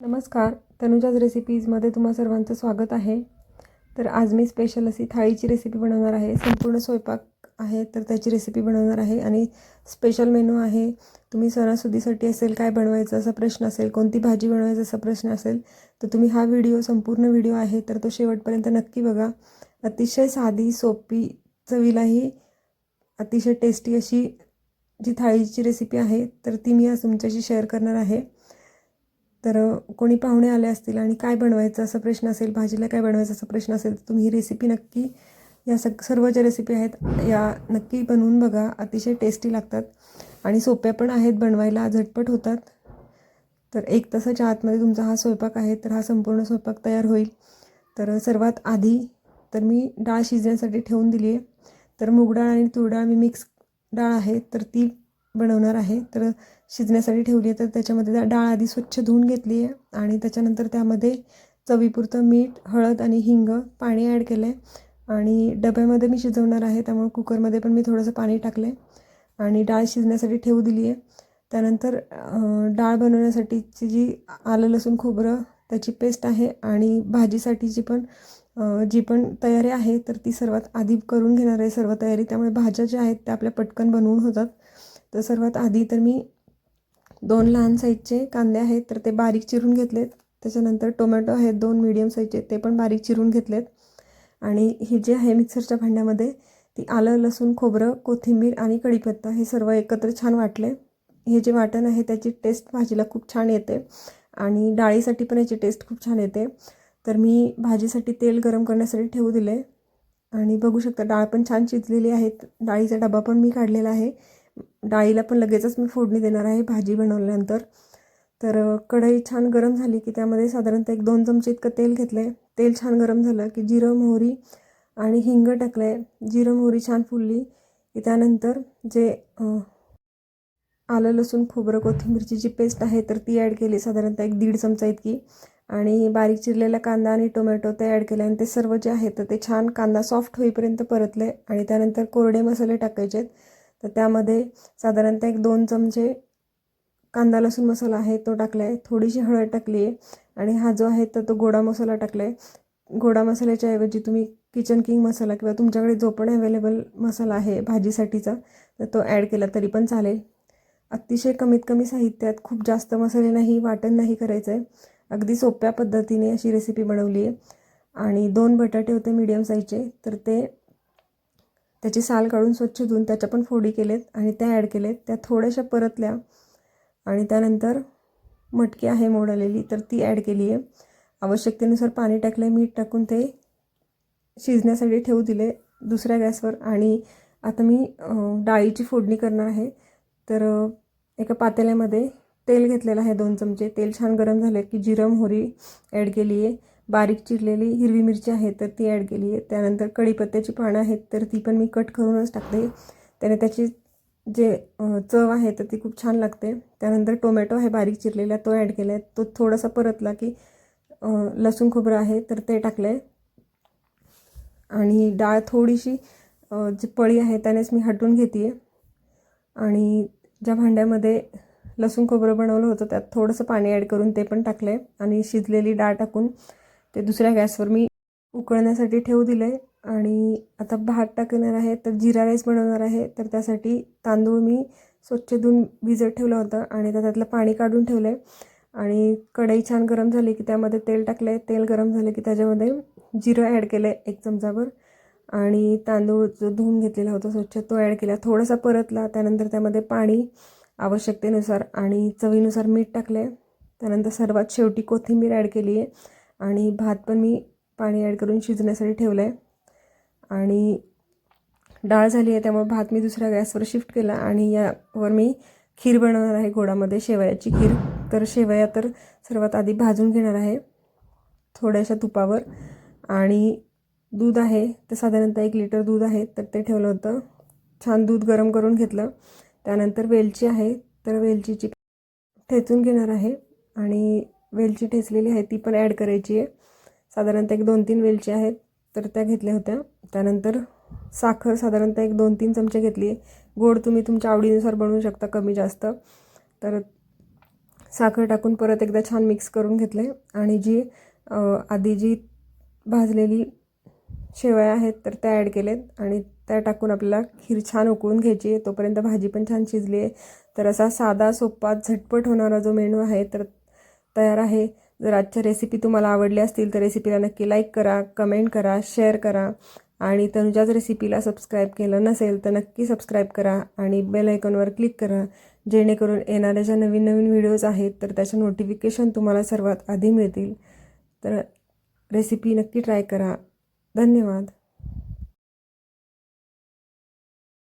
नमस्कार तनुजाज रेसिपीजमध्ये तुम्हा सर्वांचं स्वागत आहे. तर आज मी स्पेशल अशी थाळीची रेसिपी बनवणार आहे. संपूर्ण स्वयंपाक आहे तर त्याची रेसिपी बनवणार आहे. आणि स्पेशल मेनू आहे. तुम्ही सणासुदीसाठी असेल काय बनवायचं असा प्रश्न असेल कोणती भाजी बनवायचा असा प्रश्न असेल तर तुम्ही हा व्हिडिओ संपूर्ण व्हिडिओ आहे तर तो शेवटपर्यंत नक्की बघा. अतिशय साधी सोपी चवीलाही अतिशय टेस्टी अशी जी थाळीची रेसिपी आहे तर ती मी आज तुमच्याशी शेअर करणार आहे. तर कोणी पाहुणे आले असतील आणि काय बनवायचं असा प्रश्न असेल भाजीला काय बनवायचं असा प्रश्न असेल तर तुम्ही ही रेसिपी नक्की या सग सर्व ज्या रेसिपी आहेत या नक्की बनवून बघा. अतिशय टेस्टी लागतात आणि सोप्या पण आहेत बनवायला झटपट होतात. तर एक तासाच्या आतमध्ये तुमचा हा स्वयंपाक आहे तर हा संपूर्ण स्वयंपाक तयार होईल. तर सर्वात आधी तर मी डाळ शिजण्यासाठी ठेवून दिली आहे तर मूग डाळ आणि तूर डाळ मी मिक्स डाळ आहे तर ती बनवणार आहे. तर शिजण्यासाठी ठेवली आहे. तर त्याच्यामध्ये त्या डाळ आधी स्वच्छ धुवून घेतली आहे. आणि त्याच्यानंतर त्यामध्ये चवीपुरतं मीठ हळद आणि हिंग पाणी ॲड केलं आहे आणि डब्यामध्ये मी शिजवणार आहे. त्यामुळे कुकरमध्ये पण मी थोडंसं पाणी टाकलं आहे आणि डाळ शिजण्यासाठी ठेवू दिली आहे. त्यानंतर डाळ बनवण्यासाठीची जी आलं लसूण खोबरं त्याची पेस्ट आहे. आणि भाजीसाठीची पण जी पण तयारी आहे तर ती सर्वात आधी करून घेणार आहे. सर्व तयारी. त्यामुळे भाज्या ज्या आहेत त्या आपल्या पटकन बनवून होतात. तर सर्वात आधी तर मी दोन लहान साईजचे कांदे आहेत तर ते बारीक चिरून घेतलेत. त्याच्यानंतर टोमॅटो आहेत दोन मीडियम साईजचे ते पण बारीक चिरून घेतलेत. आणि हे जे आहे मिक्सरच्या भांड्यामध्ये ती आलं लसूण खोबरं कोथिंबीर आणि कढीपत्ता हे सर्व एकत्र छान वाटले. हे जे वाटण आहे त्याची टेस्ट भाजीला खूप छान येते. आणि डाळीसाठी पण याची टेस्ट खूप छान येते. तर मी भाजीसाठी तेल गरम करण्यासाठी ठेवू दिले. आणि बघू शकता डाळ पण छान शिजलेली आहे. डाळीचा डबा पण मी काढलेला आहे. डाळीला पण लगेचच मी फोडणी देणार आहे भाजी बनवल्यानंतर. तर कढई छान गरम झाली की त्यामध्ये साधारणतः एक दोन चमचे इतकं तेल घेतलं आहे तेल छान गरम झालं की जिरं मोहरी आणि हिंग टाकलं आहे जिरं मोहरी छान फुलली की त्यानंतर जे आलं लसूण खोबरं कोथिंबीरची जी पेस्ट आहे तर ती ॲड केली साधारणतः एक दीड चमचा इतकी. आणि बारीक चिरलेला कांदा आणि टोमॅटो ते ॲड केले आणि ते सर्व जे आहे तर ते छान कांदा सॉफ्ट होईपर्यंत परतले आणि त्यानंतर कोरडे मसाले टाकायचे आहेत तर त्यामध्ये साधारणतः एक दोन चमचे कांदा लसूण मसाला आहे तो टाकला आहे थोडीशी हळद टाकली आहे आणि हा जो आहे तर तो गोडा मसाला टाकला आहे गोडा मसाल्याच्या ऐवजी तुम्ही किचन किंग मसाला किंवा तुमच्याकडे जो पण अवेलेबल मसाला आहे भाजीसाठीचा तर तो ॲड केला तरी पण चालेल. अतिशय कमीत कमी साहित्यात खूप जास्त मसाले नाही वाटण नाही करायचं आहे अगदी सोप्या पद्धतीने अशी रेसिपी बनवली आहे. आणि दोन बटाटे होते मीडियम साईजचे तर ते त्याची साल काढून स्वच्छ धुवून त्याच्या पण फोडी केलेत आणि त्या ॲड केलेत. त्या थोड्याशा परतल्या आणि त्यानंतर मटकी आहे मोडलेली तर ती ॲड केली आहे आवश्यकतेनुसार पाणी टाकलं मीठ टाकून ते शिजण्यासाठी ठेवू दिले दुसऱ्या गॅसवर. आणि आता मी डाळीची फोडणी करणार आहे. तर एका पातेल्यामध्ये तेल घेतलेलं आहे दोन चमचे. तेल छान गरम झाले की जिरं मोहरी ॲड केली आहे बारीक चिरलेली हिरवी मिरची आहे तर ती ॲड केली आहे. त्यानंतर कढीपत्त्याची पानं आहेत तर ती पण मी कट करूनच टाकते. त्याने त्याची जे चव आहे तर ती खूप छान लागते. त्यानंतर टोमॅटो आहे बारीक चिरलेला तो ॲड केला आहे तो थोडासा परतला की लसूण खोबरं आहे तर ते टाकलं आहे आणि डाळ थोडीशी जी पळी आहे त्यानेच मी हटवून घेते आहे आणि ज्या भांड्यामध्ये लसूण खोबरं बनवलं होतं त्यात थोडंसं पाणी ॲड करून ते पण टाकलं आहे आणि शिजलेली डाळ टाकून ते दुसऱ्या गॅसवर मी उकळण्यासाठी ठेवू दिलं आहे आणि आता भात टाकणार आहे तर जिरा राईस बनवणार आहे. तर त्यासाठी तांदूळ मी स्वच्छ धुवून भिजत ठेवला होता आणि त्यातलं पाणी काढून ठेवलं आहे आणि कढई छान गरम झाली की त्यामध्ये तेल टाकलं आहे तेल गरम झालं की त्याच्यामध्ये जिरं ॲड केलं आहे एक चमचाभर. आणि तांदूळ जो धुवून घेतलेला होता स्वच्छ तो ॲड केला. थोडासा परतला त्यानंतर त्यामध्ये पाणी आवश्यकतेनुसार आणि चवीनुसार मीठ टाकलं आहे त्यानंतर सर्वात शेवटी कोथिंबीर ॲड केली आहे आणि भात पण मी पाणी ॲड करून शिजण्यासाठी ठेवलं आहे आणि डाळ झाली आहे त्यामुळे भात मी दुसऱ्या गॅसवर शिफ्ट केला आणि यावर मी खीर बनवणार आहे गोडामध्ये. शेवयाची खीर. तर शेवया तर सर्वात आधी भाजून घेणार आहे थोड्याशा तुपावर. आणि दूध आहे तर साधारणतः एक लिटर दूध आहे तर ते ठेवलं होतं. छान दूध गरम करून घेतलं. त्यानंतर वेलची आहे तर वेलचीची ठेचून घेणार आहे. आणि वेलची ठेचलेली आहे ती पण ॲड करायची आहे. साधारणतः एक दोन तीन वेलची आहेत तर त्या घेतल्या होत्या. त्यानंतर साखर साधारणतः एक दोन तीन चमचे घेतली आहे. गोड तुम्ही तुमच्या आवडीनुसार बनवू शकता कमी जास्त. तर साखर टाकून परत एकदा छान मिक्स करून घेतले. आणि जी आधी जी भाजलेली शेवया आहेत तर त्या ॲड केलेत. आणि त्या टाकून आपल्याला खीर छान उकळून घ्यायची आहे. तोपर्यंत भाजी पण छान शिजली आहे. तर असा साधा सोपा झटपट होणारा जो मेनू आहे तर तयार आहे. जर आजच्या रेसिपी तुम्हाला आवडल्या असतील तर रेसिपीला नक्की लाईक करा कमेंट करा शेअर करा. आणि तनुजाच रेसिपीला सबस्क्राईब केलं नसेल तर नक्की सबस्क्राईब करा आणि बेल आयकॉनवर क्लिक करा. जेणेकरून येणाऱ्या ज्या नवीन नवीन व्हिडिओज आहेत तर त्याचं नोटिफिकेशन तुम्हाला सर्वात आधी मिळतील. तर रेसिपी नक्की ट्राय करा. धन्यवाद.